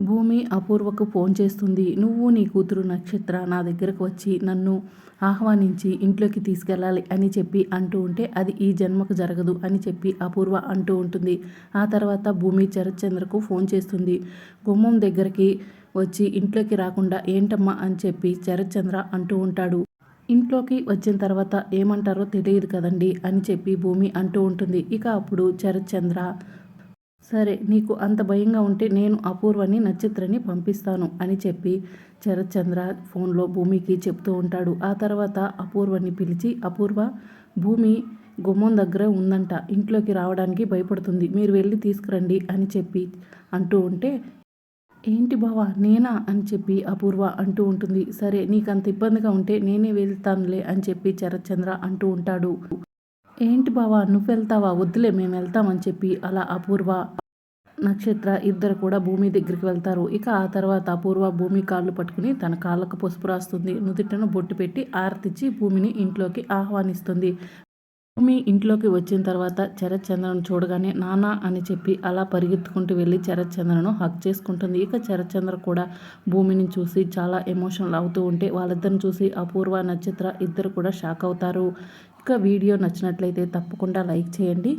భూమి అపూర్వకు ఫోన్ చేస్తుంది. నువ్వు నీ కూతురు నక్షత్ర నా దగ్గరకు వచ్చి నన్ను ఆహ్వానించి ఇంట్లోకి తీసుకెళ్ళాలి అని చెప్పి అంటూ ఉంటే అది ఈ జన్మకు జరగదు అని చెప్పి అపూర్వ అంటూ ఉంటుంది. ఆ తర్వాత భూమి చరచంద్రకు ఫోన్ చేస్తుంది. గుమ్మం దగ్గరికి వచ్చి ఇంట్లోకి రాకుండా ఏంటమ్మా అని చెప్పి చరచంద్ర అంటూ ఉంటాడు. ఇంట్లోకి వచ్చిన తర్వాత ఏమంటారో తెలియదు కదండి అని చెప్పి భూమి అంటూ ఉంటుంది. ఇక అప్పుడు చరచంద్ర సరే నీకు అంత భయంగా ఉంటే నేను అపూర్వని నక్షత్రని పంపిస్తాను అని చెప్పి చరత్చంద్ర ఫోన్లో భూమికి చెప్తూ ఉంటాడు. ఆ తర్వాత అపూర్వని పిలిచి అపూర్వ భూమి గుమ్మం దగ్గర ఉందంట. ఇంట్లోకి రావడానికి భయపడుతుంది. మీరు వెళ్ళి తీసుకురండి అని చెప్పి అంటూ ఉంటే ఏంటి బావా నేనా? అని చెప్పి అపూర్వ అంటూ ఉంటుంది. సరే నీకు అంత ఇబ్బందిగా ఉంటే నేనే వెళ్తానులే అని చెప్పి చరత్చంద్ర అంటూ ఉంటాడు. ఏంటి బావా నువ్వు వెళ్తావా వద్దులే మేము వెళ్తామని చెప్పి అలా అపూర్వ నక్షత్ర ఇద్దరు కూడా భూమి దగ్గరికి వెళ్తారు. ఇక ఆ తర్వాత అపూర్వ భూమి కాళ్ళు పట్టుకుని తన కాళ్ళకు పసుపు రాస్తుంది. నుదుటను బొట్టు పెట్టి ఆర్తిచ్చి భూమిని ఇంట్లోకి ఆహ్వానిస్తుంది. భూమి ఇంట్లోకి వచ్చిన తర్వాత చరచంద్రను చూడగానే నానా అని చెప్పి అలా పరిగెత్తుకుంటూ వెళ్ళి చరచంద్రను హక్ చేసుకుంటుంది. ఇక చరచంద్ర కూడా భూమిని చూసి చాలా ఎమోషనల్ అవుతూ ఉంటే వాళ్ళిద్దరిని చూసి అపూర్వ నక్షత్ర ఇద్దరు కూడా షాక్ అవుతారు. ఇక వీడియో నచ్చినట్లయితే తప్పకుండా లైక్ చేయండి.